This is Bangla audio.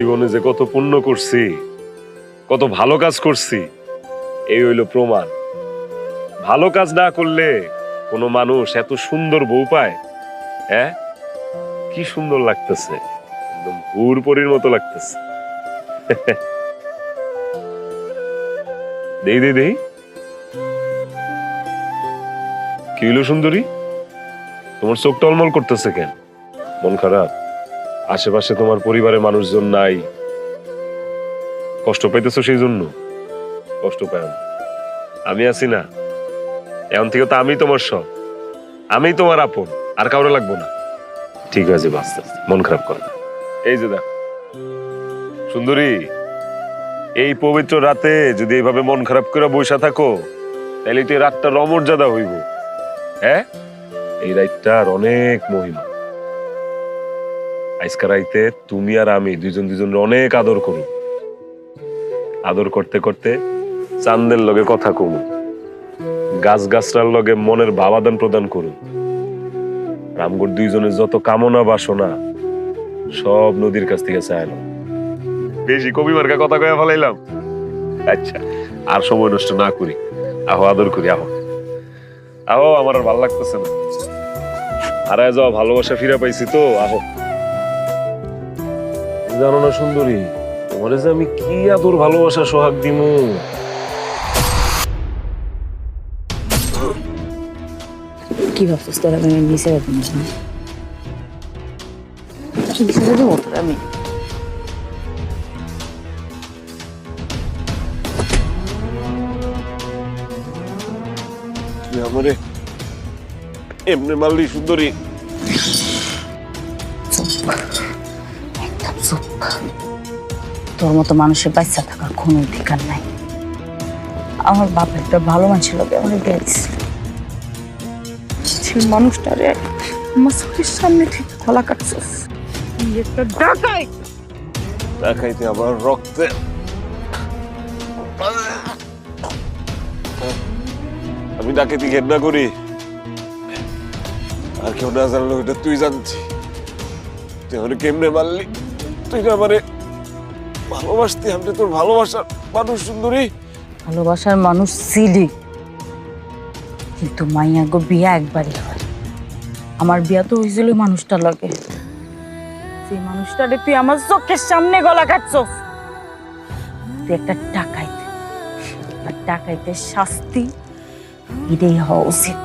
জীবনে যে কত পুণ্য করছি, কত ভালো কাজ করছি, এই হইল প্রমাণ। ভালো কাজ না করলে কোনো মানুষ এত সুন্দর বউ পায় হ্যাঁ? কি সুন্দর লাগতেছে, একদম হুর পরির মতো লাগতেছে। দেই দেই দেই। কি হইল সুন্দরী? তোমার চোখ টলমল করতেছে কেন? মন খারাপ? আশেপাশে তোমার পরিবারের মানুষজন নাই। কষ্ট পাইতেছো সেই জন্য কষ্ট পাই আমি আছি না। এখন থেকে তো আমি তোমার সব। আমি তোমার আপন, আর কাউরে লাগবো না। ঠিক আছে বাস্তে মন খারাপ কর এই যে দেখ। সুন্দরী, এই পবিত্র রাতে যদি এইভাবে মন খারাপ করে বসে থাকো তাহলে তো রাতটা রমর্যাদা হইব। হ্যাঁ? এই রাতটার অনেক মহিমা। আজকে রাইতে তুমি আর আমি দুইজন দুজনের অনেক আদর করু আদর করতে করতে চান্দের লগে কথা কমু গাছ গাছরার লগে মনের ভাবাদান প্রদান করু রামগড় দুইজনের যত কামনা বাসনা সব নদীর কাছ থেকে চাইলাম। বেশি কবি মার্কা কথা কয়ে ফেলাইলাম। আচ্ছা আর সময় নষ্ট না করি। আহো আদর করি আহো। আহো আমার আর ভালো লাগতেছে না। হারায় যাওয়া ভালোবাসা ফিরে পাইছি তো আহো। জানো না সুন্দরী তোমার যে আমি কি আদর ভালোবাসা সোহাগ দিমু? কি ভাবছিস তোরা আমি নিচে রাখব না? নিচে দেবো তোরা? আমি আমারে এমনি মারলি সুন্দরী। তোর মতো মানুষের বাচ্চা থাকার কোনো অধিকার নাই। আমার বাপ একটা ভালো মানুষ লোক দিছিল সেই মানুষটারে আমার চোখের সামনে ঠিক খোলা কাটছিস। ডাকাই। দেখাইতে আমার রক্তে। আমি ডাকাতি ঘেন্না করি। আর কেউ না জানলো এটা তুই জানছি তুই কেমনে মারলি? তুই না আমারে ভালোবাসতি আমি তোর ভালোবাসার মানুষ সুন্দরী। ভালোবাসার মানুষ ছিলি কিন্তু মাইয়া গো, বিয়া একবারই হয়। আমার বিয়া তো হয়েছিল ওই মানুষটার লগে। সেই মানুষটারে তুই আমার চোখের সামনে গলা কাটছস। তুই একটা টাকাইতে আর টাকাইতে শাস্তি এটাই হওয়া উচিত।